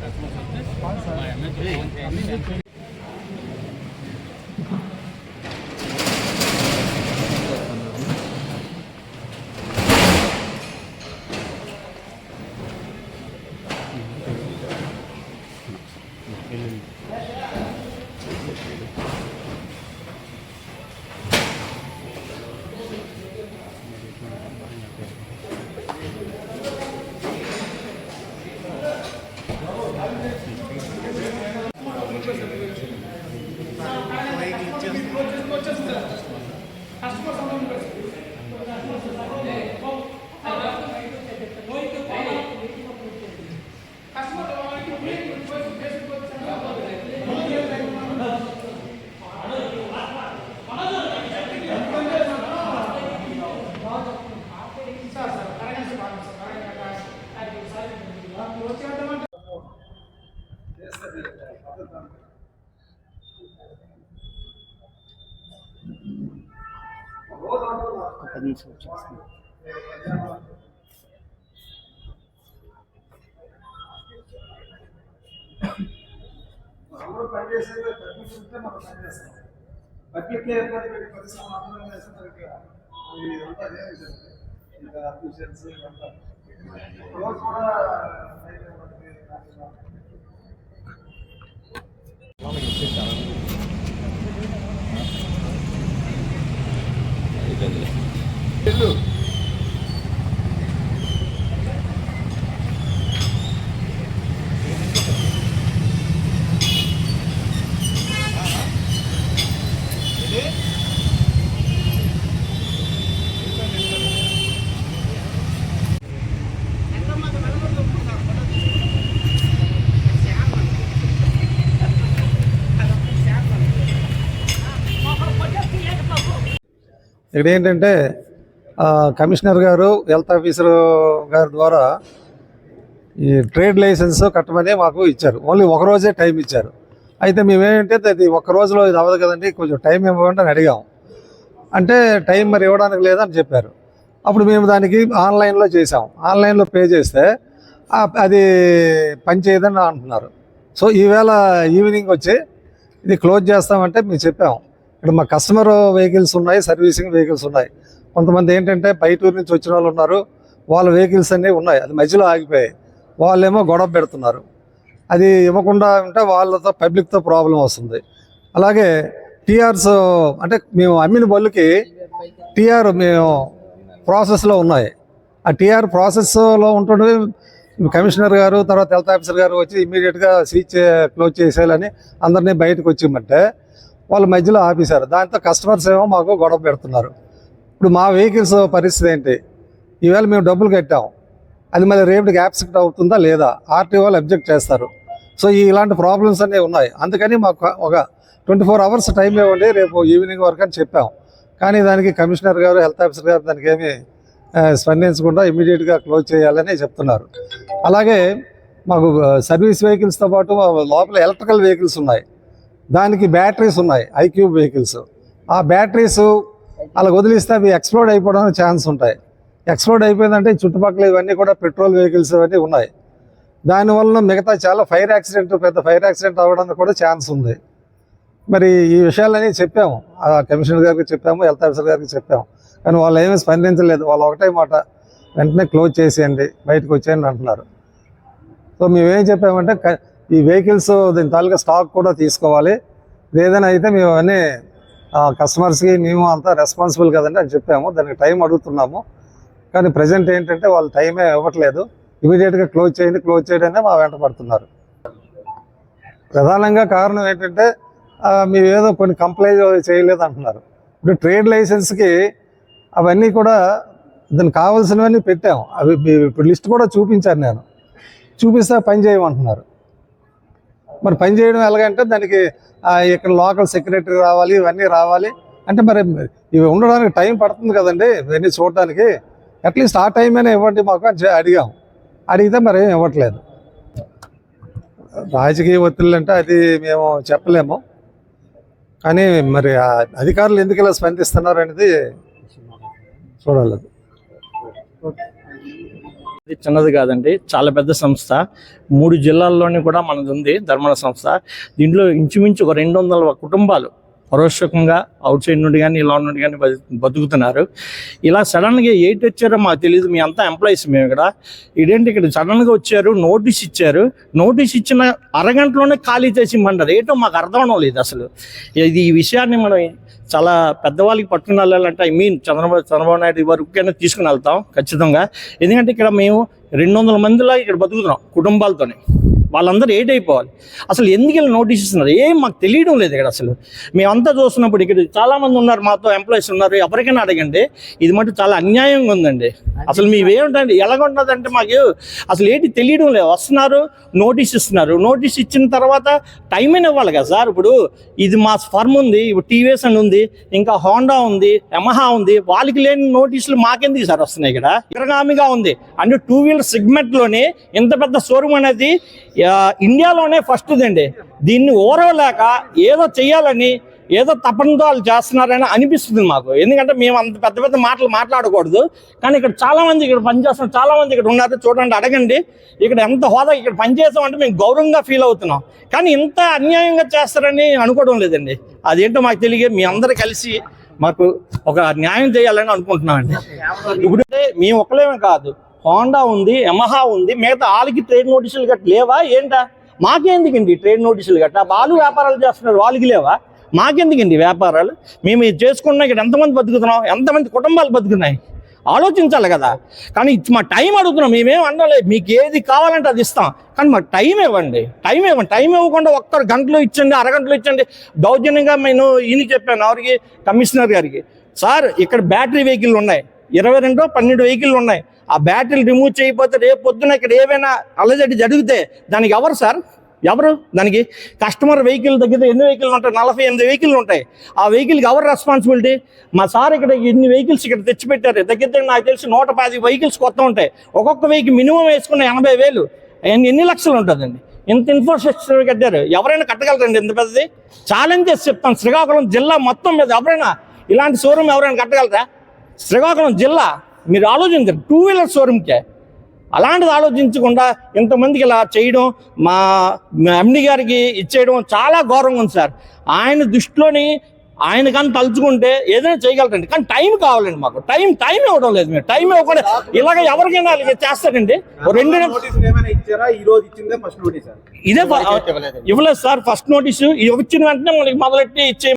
Customers వస్తే మా MS phone చేయండి ఒక పది నిమిషాలు వచ్చేస్తాను అందరూ పనిచేసేది పబ్లిక్ ఉంటే మనం పనిచేస్తాం పబ్లిక్ ఏర్పాటు పెట్టి పరిశ్రమ అందరం చేస్తే మనకి ఇదంతా అదే విషయం. ఇంకా అఫీషియల్స్ ఇదంతా రోజు కూడా అయితే మనకి ఇక్కడ ఏంటంటే కమిషనర్ గారు హెల్త్ ఆఫీసర్ గారి ద్వారా ఈ ట్రేడ్ లైసెన్స్ కట్టమని మాకు ఇచ్చారు. ఓన్లీ ఒక రోజే టైం ఇచ్చారు. అయితే మేమేంటే అది ఒక రోజులో ఇది అవ్వదు కదండి కొంచెం టైం ఇవ్వమంటే అని అడిగాం. అంటే టైం మరి ఇవ్వడానికి లేదని చెప్పారు. అప్పుడు మేము దానికి ఆన్లైన్లో చేసాం ఆన్లైన్లో పే చేస్తే అది పనిచేయదని అంటున్నారు. సో ఈవేళ ఈవినింగ్ వచ్చి ఇది క్లోజ్ చేస్తామంటే మేము చెప్పాము ఇక్కడ మా కస్టమర్ వెహికల్స్ ఉన్నాయి సర్వీసింగ్ వెహికల్స్ ఉన్నాయి. కొంతమంది ఏంటంటే బయటూరు నుంచి వచ్చిన వాళ్ళు ఉన్నారు. వాళ్ళ వెహికల్స్ అన్నీ ఉన్నాయి. అది మధ్యలో ఆగిపోయాయి. వాళ్ళేమో గొడవ పెడుతున్నారు. అది ఇవ్వకుండా ఉంటే వాళ్ళతో పబ్లిక్తో ప్రాబ్లం వస్తుంది. అలాగే టీఆర్స్ అంటే మేము అమ్మిన బళ్ళుకి టీఆర్ మేము ప్రాసెస్లో ఉన్నాయి. ఆ టీఆర్ ప్రాసెస్లో ఉంటుండే కమిషనర్ గారు తర్వాత హెల్త్ ఆఫీసర్ గారు వచ్చి ఇమీడియట్గా సీచ్ క్లోజ్ చేసేయాలని అందరినీ బయటకు వచ్చిమంటే వాళ్ళ మధ్యలో ఆపేశారు. దాంతో కస్టమర్స్ ఏమో మాకు గొడవ పెడుతున్నారు. ఇప్పుడు మా వెహికల్స్ పరిస్థితి ఏంటి? ఈవేళ మేము డబ్బులు కట్టాం. అది మళ్ళీ రేపటికి యాప్సెక్ట్ అవుతుందా లేదా? ఆర్టీ వాళ్ళు అబ్జెక్ట్ చేస్తారు. సో ఇలాంటి ప్రాబ్లమ్స్ అనేవి ఉన్నాయి. అందుకని మాకు ఒక ట్వంటీ ఫోర్ అవర్స్ టైం ఇవ్వండి. రేపు ఈవినింగ్ వరకు అని చెప్పాం. కానీ దానికి కమిషనర్ గారు హెల్త్ ఆఫీసర్ గారు దానికి ఏమీ స్పందించకుండా ఇమీడియట్గా క్లోజ్ చేయాలని చెప్తున్నారు. అలాగే మాకు సర్వీస్ వెహికల్స్తో పాటు మా లోపల ఎలక్ట్రికల్ వెహికల్స్ ఉన్నాయి. దానికి బ్యాటరీస్ ఉన్నాయి. ఐక్యూబ్ వెహికల్స్ ఆ బ్యాటరీస్ అలా వదిలిస్తే అవి ఎక్స్ప్లోడ్ అయిపోవడానికి ఛాన్స్ ఉంటాయి. ఎక్స్ప్లోడ్ అయిపోయిందంటే చుట్టుపక్కల ఇవన్నీ కూడా పెట్రోల్ వెహికల్స్ ఇవన్నీ ఉన్నాయి. దానివల్ల మిగతా చాలా ఫైర్ యాక్సిడెంట్ పెద్ద ఫైర్ యాక్సిడెంట్ అవ్వడానికి కూడా ఛాన్స్ ఉంది. మరి ఈ విషయాలన్నీ చెప్పాము. ఆ కమిషనర్ గారికి చెప్పాము హెల్త్ ఆఫీసర్ గారికి చెప్పాము. కానీ వాళ్ళు ఏమీ స్పందించలేదు. వాళ్ళు ఒకటే మాట వెంటనే క్లోజ్ చేసేయండి బయటకు వచ్చేయండి అంటున్నారు. సో మేమేం చెప్పామంటే ఈ వెహికల్స్ దీని తాలూకా స్టాక్ కూడా తీసుకోవాలి. ఏదైనా అయితే మేము అన్నీ కస్టమర్స్కి మేము అంతా రెస్పాన్సిబుల్ కదండి అని చెప్పాము. దానికి టైం అడుగుతున్నాము. కానీ ప్రజెంట్ ఏంటంటే వాళ్ళు టైమే ఇవ్వట్లేదు. ఇమీడియట్గా క్లోజ్ చేయండి క్లోజ్ చేయండి మా వెంట పడుతున్నారు. ప్రధానంగా కారణం ఏంటంటే మీరు ఏదో కొన్ని కంప్లైంట్ చేయలేదు అంటున్నారు. ఇప్పుడు ట్రేడ్ లైసెన్స్కి అవన్నీ కూడా దానికి కావాల్సినవన్నీ పెట్టాము. అవి ఇప్పుడు లిస్ట్ కూడా చూపించాను నేను. చూపిస్తే పని చేయమంటున్నారు. మరి పని చేయడం ఎలాగంటే దానికి ఇక్కడ లోకల్ సెక్రటరీ రావాలి ఇవన్నీ రావాలి. అంటే మరి ఇవి ఉండడానికి టైం పడుతుంది కదండి ఇవన్నీ చూడడానికి. అట్లీస్ట్ ఆ టైం అయినా ఇవ్వండి మాకు అని అడిగాం. అడిగితే మరి ఏం ఇవ్వట్లేదు. రాజకీయ ఒత్తిళ్ళు అంటే అది మేము చెప్పలేము. కానీ మరి అధికారులు ఎందుకు ఇలా స్పందిస్తున్నారు అనేది చూడాలి. ఇది చిన్నది కాదండి చాలా పెద్ద సంస్థ. మూడు జిల్లాల్లోని కూడా మనది ఉంది ధర్మణ సంస్థ. దీంట్లో ఇంచుమించు ఒక రెండు వందల కుటుంబాలు పరోక్షకంగా అవుట్ సైడ్ నుండి కానీ ఇలా నుండి కానీ బతుకుతున్నారు. ఇలా సడన్గా ఎయిట్ వచ్చారో మాకు తెలియదు మీ అంతా ఎంప్లాయీస్ మేము ఇక్కడ. ఇదేంటి ఇక్కడ సడన్గా వచ్చారు నోటీస్ ఇచ్చారు. నోటీస్ ఇచ్చిన అరగంటలోనే ఖాళీ చేసి ఇమ్మంటారు. ఏంటో మాకు అర్థం అవడం లేదు అసలు. ఇది ఈ విషయాన్ని మనం చాలా పెద్దవాళ్ళకి పట్టుకుని వెళ్ళాలంటే ఐ మీన్ చంద్రబాబు చంద్రబాబు నాయుడు వరకునే తీసుకుని వెళ్తాం ఖచ్చితంగా. ఎందుకంటే ఇక్కడ మేము రెండు వందల మందిలా ఇక్కడ బతుకుతున్నాం కుటుంబాలతోనే. వాళ్ళందరూ ఏట్ అయిపోవాలి అసలు ఎందుకు ఇలా నోటీస్ ఇస్తున్నారు ఏం మాకు తెలియడం లేదు ఇక్కడ అసలు. మేమంతా చూస్తున్నప్పుడు ఇక్కడ చాలా మంది ఉన్నారు మాతో ఎంప్లాయీస్ ఉన్నారు. ఎవరికైనా అడగండి. ఇది మటు చాలా అన్యాయంగా ఉందండి. అసలు మీవేమిటండి ఎలాగుంటుందంటే మాకు అసలు ఏంటి తెలియడం లేదు. వస్తున్నారు నోటీస్ ఇస్తున్నారు. నోటీస్ ఇచ్చిన తర్వాత టైం అయినా ఇవ్వాలి కదా సార్? ఇప్పుడు ఇది మా ఫర్మ్ ఉంది ఇప్పుడు టీవీఎస్ అని ఉంది ఇంకా హోండా ఉంది యమహా ఉంది. వాళ్ళకి లేని నోటీసులు మాకెందుకు సార్ వస్తున్నాయి ఇక్కడ? ఇరగామిగా ఉంది. అంటే టూ వీలర్ సెగ్మెంట్లోనే ఇంత పెద్ద షోరూమ్ అనేది ఇండియాలోనే ఫస్ట్ అండి దీన్ని ఓరవలేక ఏదో చెయ్యాలని ఏదో తపనతో వాళ్ళు చేస్తున్నారని అనిపిస్తుంది మాకు. ఎందుకంటే మేము అంత పెద్ద పెద్ద మాటలు మాట్లాడకూడదు. కానీ ఇక్కడ చాలా మంది ఇక్కడ పనిచేస్తున్న చాలా మంది ఇక్కడ ఉన్నారు. చూడండి అడగండి. ఇక్కడ ఎంత హోదా ఇక్కడ పనిచేస్తామంటే మేము గౌరవంగా ఫీల్ అవుతున్నాం. కానీ ఇంత అన్యాయంగా చేస్తారని అనుకోవడం లేదండి. అదేంటో మాకు తెలియ మీ అందరు కలిసి మాకు ఒక న్యాయం చేయాలని అనుకుంటున్నామండి. ఇప్పుడు మేము ఒక్కలేమే కాదు. హోండా ఉంది యమహా ఉంది మిగతా వాళ్ళకి ట్రేడ్ నోటీసులు గట్ట లేవా? ఏంటా? మాకెందుకండి ట్రేడ్ నోటీసులు గట్ట వాళ్ళు వ్యాపారాలు చేస్తున్నారు వాళ్ళకి లేవా? మాకెందుకండి వ్యాపారాలు? మేము ఇది చేసుకున్నా ఇక్కడ ఎంతమంది బతుకుతున్నాం? ఎంతమంది కుటుంబాలు బతుకున్నాయి? ఆలోచించాలి కదా. కానీ మా టైం అడుగుతున్నాం మేమేం అనలేదు మీకు ఏది కావాలంటే అది ఇస్తాం. కానీ మాకు టైం ఇవ్వండి. టైం ఇవ్వండి. టైం ఇవ్వకుండా ఒక్కరు గంటలో ఇచ్చండి అరగంటలో ఇచ్చండి. దౌర్జన్యంగా నేను ఈయన చెప్పాను ఎవరికి కమిషనర్ గారికి. సార్ ఇక్కడ బ్యాటరీ వెహికల్ ఉన్నాయి. ఇరవై రెండో పన్నెండు వెహికల్ ఉన్నాయి. ఆ బ్యాటరీలు రిమూవ్ చేయకపోతే రేపు పొద్దున ఇక్కడ ఏమైనా అలజడి జరిగితే దానికి ఎవరు సార్? ఎవరు? దానికి కస్టమర్ వెహికల్ దగ్గర ఎన్ని వెహికల్ ఉంటాయి? నలభై ఎనిమిది వెహికల్ ఉంటాయి. ఆ వెహికల్కి ఎవరు రెస్పాన్సిబిలిటీ మా సార్ ఇక్కడ ఎన్ని వెహికల్స్ ఇక్కడ తెచ్చిపెట్టారు? దగ్గర దగ్గర నాకు తెలిసి నూట పది వెహికల్స్ కొత్త ఉంటాయి. ఒక్కొక్క వెహికల్ మినిమం వేసుకున్న ఎనభై వేలు. ఎన్ని ఎన్ని లక్షలు ఉంటుందండి? ఇంత ఇన్ఫ్రాస్ట్రక్చర్ కట్టారు. ఎవరైనా కట్టగలరండి ఇంత పెద్దది? ఛాలెంజ్ చేసి చెప్తాను. శ్రీకాకుళం జిల్లా మొత్తం మీద ఎవరైనా ఇలాంటి షోరూమ్ ఎవరైనా కట్టగలరా? శ్రీకాకుళం జిల్లా మీరు ఆలోచించండి. టూ వీలర్ షోరూమ్కే అలాంటిది ఆలోచించకుండా ఇంతమందికి ఇలా చేయడం మా ఎండి గారికి ఇచ్చేయడం చాలా గౌరవంగా ఉంది సార్. ఆయన దృష్టిలోని ఆయన కానీ తలుచుకుంటే ఏదైనా చేయగలరండి. కానీ టైం కావాలండి మాకు. టైం టైం ఇవ్వడం లేదు మీరు. టైం ఇవ్వకుండా ఇలాగ ఎవరికైనా అలాగే చేస్తారండి. రెండు నిమిషాలు నోటీసులు ఏమైనా ఇచ్చారా? ఈ రోజు ఇచ్చిందే ఫస్ట్ నోటీస్ ఇదే ఇవ్వలేదు సార్. ఫస్ట్ నోటీసు ఇచ్చిన వెంటనే మనకి మొదలెట్టి ఇచ్చే